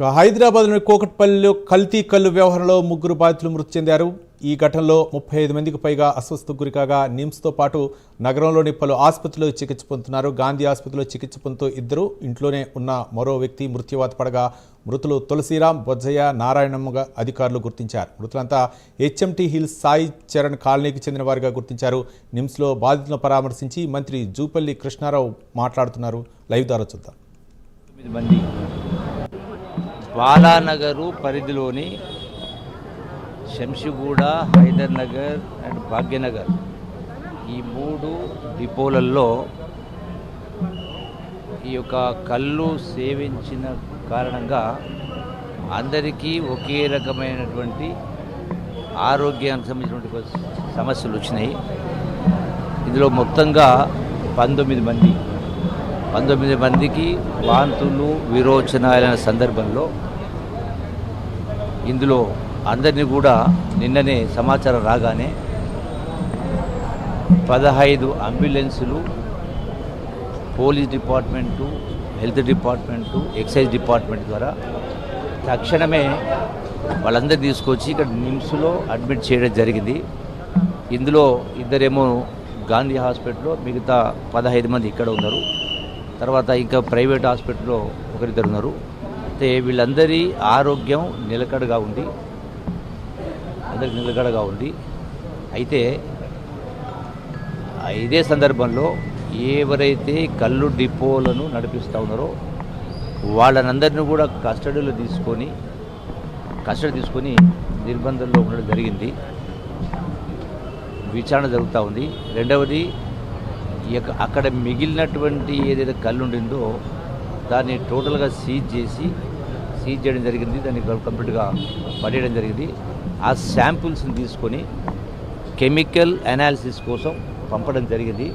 హైదరాబాద్లోని కోకట్పల్లిలో కల్తీ కల్లు వ్యవహారంలో ముగ్గురు బాధితులు మృతి చెందారు. ఈ ఘటనలో ముప్పై ఐదు మందికి పైగా అస్వస్థకు గురికాగా నిమ్స్తో పాటు నగరంలోని పలు ఆసుపత్రిలో చికిత్స పొందుతున్నారు. గాంధీ ఆసుపత్రిలో చికిత్స పొందుతూ ఇద్దరు ఇంట్లోనే ఉన్న మరో వ్యక్తి మృత్యువాత పడగా మృతులు తులసిరాం బొజ్జయ్య నారాయణమ్మగా అధికారులు గుర్తించారు. మృతులంతా హెచ్ఎంటీ హిల్స్ సాయి చరణ్ కాలనీకి చెందిన వారిగా గుర్తించారు. నిమ్స్లో బాధితులను పరామర్శించి మంత్రి జూపల్లి కృష్ణారావు మాట్లాడుతున్నారు. లైవ్ ద్వారా చూద్దాం. మంది బాలానగరు పరిధిలోని శంషిగూడ హైదర్ నగర్ అండ్ భాగ్యనగర్ ఈ మూడు డిపోలల్లో ఈ యొక్క కళ్ళు సేవించిన కారణంగా అందరికీ ఒకే రకమైనటువంటి ఆరోగ్యానికి సంబంధించినటువంటి సమస్యలు వచ్చినాయి. ఇందులో మొత్తంగా పంతొమ్మిది మంది పంతొమ్మిది మందికి వాంతులు విరోచనాలైన సందర్భంలో ఇందులో అందరినీ కూడా నిన్ననే సమాచారం రాగానే పదహైదు అంబులెన్సులు police department health department excise department ద్వారా తక్షణమే వాళ్ళందరూ తీసుకొచ్చి ఇక్కడ నిమ్స్లో అడ్మిట్ చేయడం జరిగింది. ఇందులో ఇద్దరేమో గాంధీ హాస్పిటల్లో మిగతా పదహైదు మంది ఇక్కడ ఉన్నారు. తర్వాత ఇంకా ప్రైవేట్ హాస్పిటల్లో ఒకరిద్దరు ఉన్నారు. అయితే వీళ్ళందరి ఆరోగ్యం నిలకడగా ఉంది. అందరికి నిలకడగా ఉంది. అయితే ఇదే సందర్భంలో ఎవరైతే కళ్ళు డిపోలను నడిపిస్తూ ఉన్నారో వాళ్ళనందరినీ కూడా కస్టడీలో తీసుకొని కస్టడీ తీసుకొని నిర్బంధంలో ఉండడం జరిగింది. విచారణ జరుగుతూ ఉంది. రెండవది అక్కడ మిగిలినటువంటి ఏదైతే కళ్ళు ఉండిందో దాన్ని టోటల్గా సీజ్ చేసి సీజ్ చేయడం జరిగింది. దాన్ని కంప్లీట్గా పడేయడం జరిగింది. ఆ శాంపుల్స్ని తీసుకొని కెమికల్ అనాలిసిస్ కోసం పంపడం జరిగింది.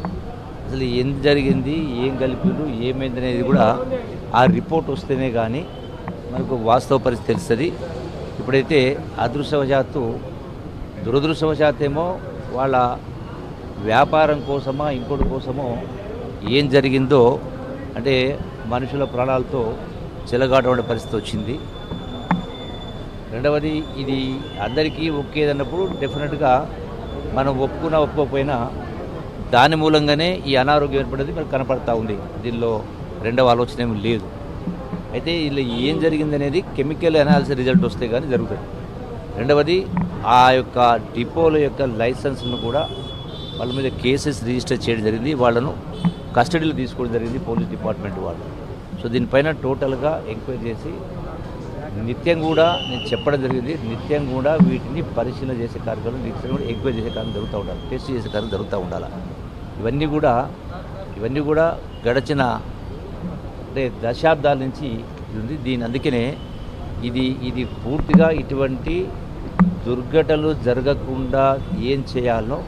అసలు ఏం జరిగింది ఏం కలిపిరు ఏమైంది అనేది కూడా ఆ రిపోర్ట్ వస్తేనే కానీ మనకు వాస్తవ పరిస్థితి తెలుస్తుంది. ఇప్పుడైతే అదృష్టవశాత్తు దురదృష్టవశాత్తేమో వాళ్ళ వ్యాపారం కోసమా ఇంకోటి కోసమో ఏం జరిగిందో అంటే మనుషుల ప్రాణాలతో చెలగాటమైన పరిస్థితి వచ్చింది. రెండవది ఇది అందరికీ ఒకేదన్నప్పుడు డెఫినెట్గా మనం ఒప్పుకున్నా ఒప్పుకోకపోయినా దాని మూలంగానే ఈ అనారోగ్యం ఏర్పడేది మనకు కనపడతా ఉంది. దీనిలో రెండవ ఆలోచన ఏమి లేదు. అయితే ఇలా ఏం జరిగిందనేది కెమికల్ అనాలిసిస్ రిజల్ట్ వస్తే కానీ జరుగుతుంది. రెండవది ఆ యొక్క డిపోల యొక్క లైసెన్స్ను కూడా వాళ్ళ మీద కేసెస్ రిజిస్టర్ చేయడం జరిగింది. వాళ్ళను కస్టడీలో తీసుకోవడం జరిగింది పోలీస్ డిపార్ట్మెంట్ వాళ్ళు. సో దీనిపైన టోటల్గా ఎంక్వైరీ చేసి నిత్యం కూడా నేను చెప్పడం జరిగింది. నిత్యం కూడా వీటిని పరిశీలన చేసే కార్యక్రమం నిత్యం కూడా ఎంక్వైరీ చేసే కార్యం జరుగుతూ ఉండాలి. టెస్ట్ చేసే కార్యం జరుగుతూ ఉండాలి. ఇవన్నీ కూడా ఇవన్నీ కూడా గడచిన అంటే దశాబ్దాల నుంచి ఇది ఉంది. దీని అందుకనే ఇది ఇది పూర్తిగా ఇటువంటి దుర్ఘటనలు జరగకుండా ఏం చేయాలనో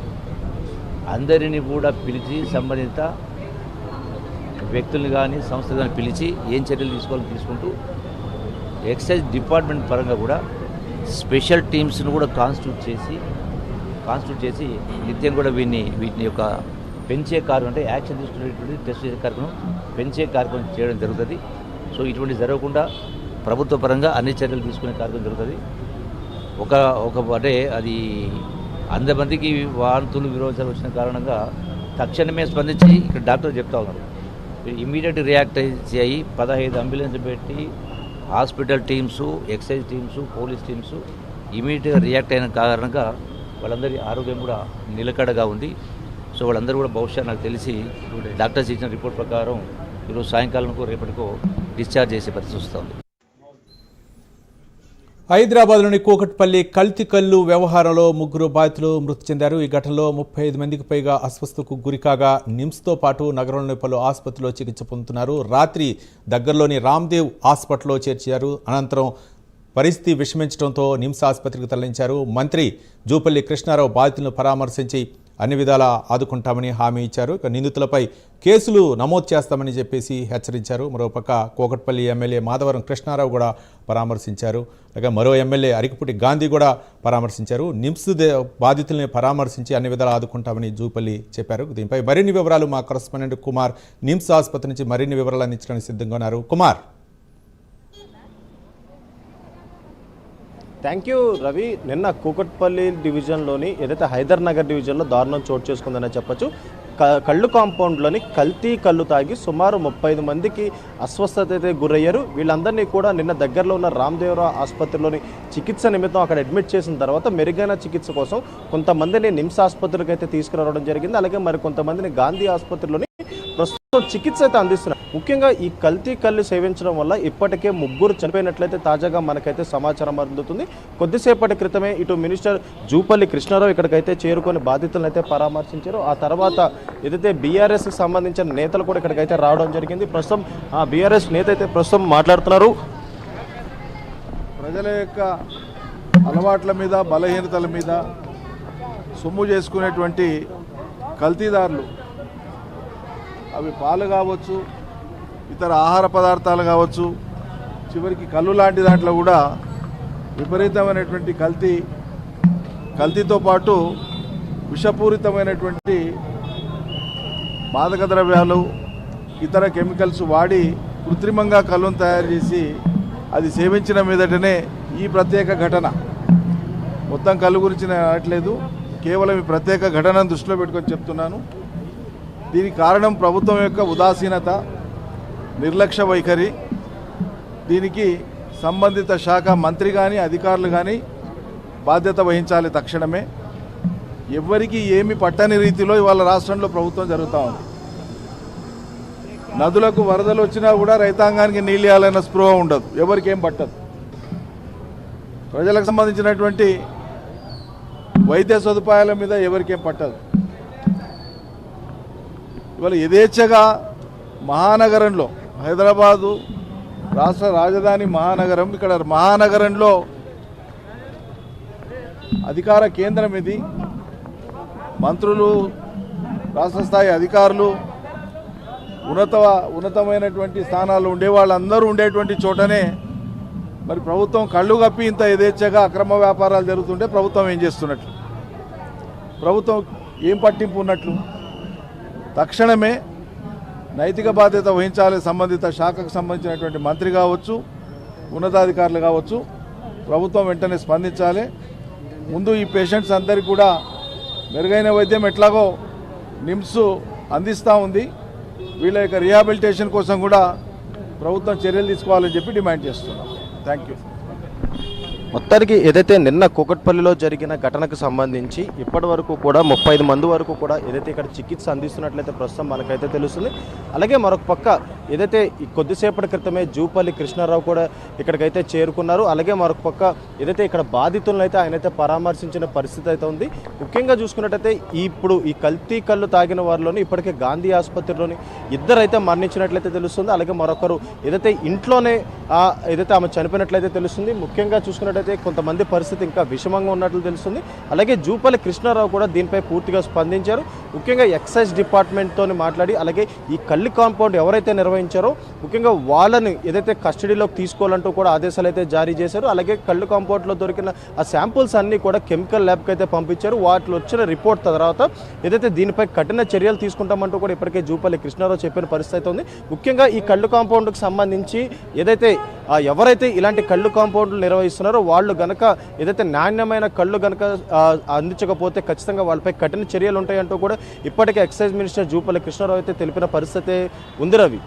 అందరినీ కూడా పిలిచి సంబంధిత వ్యక్తులను కానీ సంస్థలు కానీ పిలిచి ఏం చర్యలు తీసుకోవాలని తీసుకుంటూ ఎక్సైజ్ డిపార్ట్మెంట్ పరంగా కూడా స్పెషల్ టీమ్స్ను కూడా కాన్స్టిట్యూట్ చేసి కాన్స్టిట్యూట్ చేసి నిత్యం కూడా వీటిని వీటిని యొక్క పెంచే కార్యక్రమం అంటే యాక్షన్ తీసుకునేటువంటి టెస్ట్ చేసే కార్యక్రమం పెంచే కార్యక్రమం చేయడం జరుగుతుంది. సో ఇటువంటి జరగకుండా ప్రభుత్వ పరంగా అన్ని చర్యలు తీసుకునే కార్యక్రమం జరుగుతుంది. ఒక ఒక అంటే అది అంతమందికి వాంతులు విరోచనలు వచ్చిన కారణంగా తక్షణమే స్పందించి ఇక్కడ డాక్టర్ చెప్తా ఉన్నారు. ఇమీడియట్ రియాక్ట్ అయ్యి పదహైదు అంబులెన్స్ పెట్టి hospital teams excise teams police teams ఇమీడియట్గా రియాక్ట్ అయిన కారణంగా వాళ్ళందరి ఆరోగ్యం కూడా నిలకడగా ఉంది. సో వాళ్ళందరూ కూడా బహుశా నాకు తెలిసి డాక్టర్స్ ఇచ్చిన రిపోర్ట్ ప్రకారం ఈరోజు సాయంకాలంకో రేపటికో డిశ్చార్జ్ చేసే పరిస్థితి వస్తుంది. హైదరాబాద్లోని కూకట్పల్లి కల్తీ కల్లు వ్యవహారంలో ముగ్గురు బాధితులు మృతి చెందారు. ఈ ఘటనలో ముప్పై ఐదు మందికి పైగా అస్వస్థకు గురికాగా నిమ్స్తో పాటు నగరంలోని పలు ఆసుపత్రిలో చికిత్స పొందుతున్నారు. రాత్రి దగ్గరలోని రామ్దేవ్ హాస్పిటల్లో చేర్చారు. అనంతరం పరిస్థితి విషమించడంతో నిమ్స్ ఆసుపత్రికి తరలించారు. మంత్రి జూపల్లి కృష్ణారావు బాధితులను పరామర్శించి అన్ని విధాలా ఆదుకుంటామని హామీ ఇచ్చారు. ఇక నిందితులపై కేసులు నమోదు చేస్తామని చెప్పేసి హెచ్చరించారు. మరోపక్క కోకట్పల్లి ఎమ్మెల్యే మాధవరం కృష్ణారావు కూడా పరామర్శించారు. అలాగే మరో ఎమ్మెల్యే అరికపుటి గాంధీ కూడా పరామర్శించారు. నిమ్స్ దే- బాధితుల్ని పరామర్శించి అన్ని విధాలు ఆదుకుంటామని జూపల్లి చెప్పారు. దీనిపై మరిన్ని వివరాలు మా కరస్పాండెంట్ కుమార్ నిమ్స్ ఆసుపత్రి నుంచి మరిన్ని వివరాలు అందించడానికి సిద్ధంగా ఉన్నారు. కుమార్. థ్యాంక్ యూ రవి నిన్న కూకట్పల్లి డివిజన్లోని ఏదైతే హైదర్ నగర్ డివిజన్లో దారుణం చోటు చేసుకుందనే చెప్పొచ్చు క- కళ్ళు కాంపౌండ్లోని కల్తీ కళ్ళు తాగి సుమారు ముప్పై ఐదు మందికి అస్వస్థత అయితే గురయ్యారు. వీళ్ళందరినీ కూడా నిన్న దగ్గరలో ఉన్న రామ్దేవరావు ఆసుపత్రిలోని చికిత్స నిమిత్తం అక్కడ అడ్మిట్ చేసిన తర్వాత మెరుగైన చికిత్స కోసం కొంతమందిని నిమ్స్ ఆసుపత్రికి అయితే తీసుకురావడం జరిగింది. అలాగే మరి కొంతమందిని గాంధీ ఆసుపత్రిలోని ప్రస్తుతం చికిత్స అయితే అందిస్తున్నారు. ముఖ్యంగా ఈ కల్తీ కళ్ళు సేవించడం వల్ల ఇప్పటికే ముగ్గురు చనిపోయినట్లయితే తాజాగా మనకైతే సమాచారం అందుతుంది. కొద్దిసేపటి క్రితమే ఇటు మినిస్టర్ జూపల్లి కృష్ణారావు ఇక్కడికైతే చేరుకొని బాధితులను అయితే పరామర్శించారు. ఆ తర్వాత ఏదైతే బీఆర్ఎస్కి సంబంధించిన నేతలు కూడా ఇక్కడికైతే రావడం జరిగింది. ప్రస్తుతం ఆ బీఆర్ఎస్ నేత అయితే ప్రస్తుతం మాట్లాడుతున్నారు. ప్రజల యొక్క అలవాట్ల మీద బలహీనతల మీద సొమ్ము చేసుకునేటువంటి కల్తీదారులు అవి పాలు కావచ్చు ఇతర ఆహార పదార్థాలు కావచ్చు చివరికి కళ్ళు లాంటి దాంట్లో కూడా విపరీతమైనటువంటి కల్తీ కల్తీతో పాటు విషపూరితమైనటువంటి మాదక ద్రవ్యాలు ఇతర కెమికల్స్ వాడి కృత్రిమంగా కళ్ళును తయారు చేసి అది సేవించిన మీదటనే ఈ ప్రత్యేక ఘటన. మొత్తం కళ్ళు గురించి నేను అనట్లేదు కేవలం ఈ ప్రత్యేక ఘటనను దృష్టిలో పెట్టుకొని చెప్తున్నాను. దీనికి కారణం ప్రభుత్వం యొక్క ఉదాసీనత నిర్లక్ష్య వైఖరి దీనికి సంబంధిత శాఖ మంత్రి కానీ అధికారులు కానీ బాధ్యత వహించాలి తక్షణమే. ఎవరికి ఏమి పట్టని రీతిలో ఇవాళ రాష్ట్రంలో ప్రభుత్వం జరుగుతూ ఉంది. నదులకు వరదలు వచ్చినా కూడా రైతాంగానికి నీళ్ళు ఇవ్వాలన్న స్పృహ ఉండదు. ఎవరికేం పట్టదు. ప్రజలకు సంబంధించినటువంటి వైద్య సదుపాయాల మీద ఎవరికేం పట్టదు. ఇవాళ యథేచ్ఛగా మహానగరంలో హైదరాబాదు రాష్ట్ర రాజధాని మహానగరం ఇక్కడ మహానగరంలో అధికార కేంద్రం ఇది. మంత్రులు రాష్ట్ర స్థాయి అధికారులు ఉన్నత ఉన్నతమైనటువంటి స్థానాలు ఉండే వాళ్ళందరూ ఉండేటువంటి చోటనే మరి ప్రభుత్వం కళ్ళు కప్పి ఇంత యథేచ్ఛగా అక్రమ వ్యాపారాలు జరుగుతుంటే ప్రభుత్వం ఏం చేస్తున్నట్లు? ప్రభుత్వం ఏం పట్టింపు ఉన్నట్లు? తక్షణమే నైతిక బాధ్యత వహించాలి సంబంధిత శాఖకు సంబంధించినటువంటి మంత్రి కావచ్చు ఉన్నతాధికారులు కావచ్చు ప్రభుత్వం వెంటనే స్పందించాలి. ముందు ఈ పేషెంట్స్ అందరికీ కూడా మెరుగైన వైద్యం ఎట్లాగో నిమ్స్ అందిస్తూ ఉంది. వీళ్ళ యొక్క రిహాబిలిటేషన్ కోసం కూడా ప్రభుత్వం చర్యలు తీసుకోవాలని చెప్పి డిమాండ్ చేస్తున్నాం. Thank you. మొత్తానికి ఏదైతే నిన్న కూకట్పల్లిలో జరిగిన ఘటనకు సంబంధించి ఇప్పటి వరకు కూడా ముప్పై ఐదు మంది వరకు కూడా ఏదైతే ఇక్కడ చికిత్స అందిస్తున్నట్లయితే ప్రస్తుతం మనకైతే తెలుస్తుంది. అలాగే మరొక పక్క ఏదైతే ఈ కొద్దిసేపటి క్రితమే జూపల్లి కృష్ణారావు కూడా ఇక్కడికైతే చేరుకున్నారు. అలాగే మరొక పక్క ఏదైతే ఇక్కడ బాధితులను అయితే ఆయన అయితే పరామర్శించిన పరిస్థితి అయితే ఉంది. ముఖ్యంగా చూసుకున్నట్టయితే ఇప్పుడు ఈ కల్తీ కళ్ళు తాగిన వారిలోని ఇప్పటికే గాంధీ ఆసుపత్రిలోని ఇద్దరైతే మరణించినట్లయితే తెలుస్తుంది. అలాగే మరొకరు ఏదైతే ఇంట్లోనే ఏదైతే ఆమె చనిపోయినట్లయితే తెలుస్తుంది. ముఖ్యంగా చూసుకున్నట్టయితే కొంతమంది పరిస్థితి ఇంకా విషమంగా ఉన్నట్లు తెలుస్తుంది. అలాగే జూపల్లి కృష్ణారావు కూడా దీనిపై పూర్తిగా స్పందించారు. ముఖ్యంగా ఎక్సైజ్ డిపార్ట్మెంట్తో మాట్లాడి అలాగే ఈ కళ్ళు కాంపౌండ్ ఎవరైతే నిర్వహించారో ముఖ్యంగా వాళ్ళని ఏదైతే కస్టడీలోకి తీసుకోవాలంటూ కూడా ఆదేశాలు అయితే జారీ చేశారు. అలాగే కళ్ళు కాంపౌండ్లో దొరికిన ఆ శాంపుల్స్ అన్నీ కూడా కెమికల్ ల్యాబ్కి అయితే పంపించారు. వాటిలో వచ్చిన రిపోర్ట్ తర్వాత ఏదైతే దీనిపై కఠిన చర్యలు తీసుకుంటామంటూ కూడా ఇప్పటికే జూపల్లి కృష్ణారావు చెప్పిన పరిస్థితి అయితే ఉంది. ముఖ్యంగా ఈ కళ్ళు కాంపౌండ్కి సంబంధించి ఏదైతే ఎవరైతే ఇలాంటి కళ్ళు కాంపౌండ్లు నిర్వహిస్తున్నారో వాళ్ళు గనక ఏదైతే నాణ్యమైన కళ్ళు గనక అందించకపోతే ఖచ్చితంగా వాళ్ళపై కఠిన చర్యలు ఉంటాయంటూ కూడా ఇప్పటికే ఎక్సైజ్ మినిస్టర్ జూపల్లి కృష్ణారావు అయితే తెలిపిన పరిస్థితి ఉంది రవి.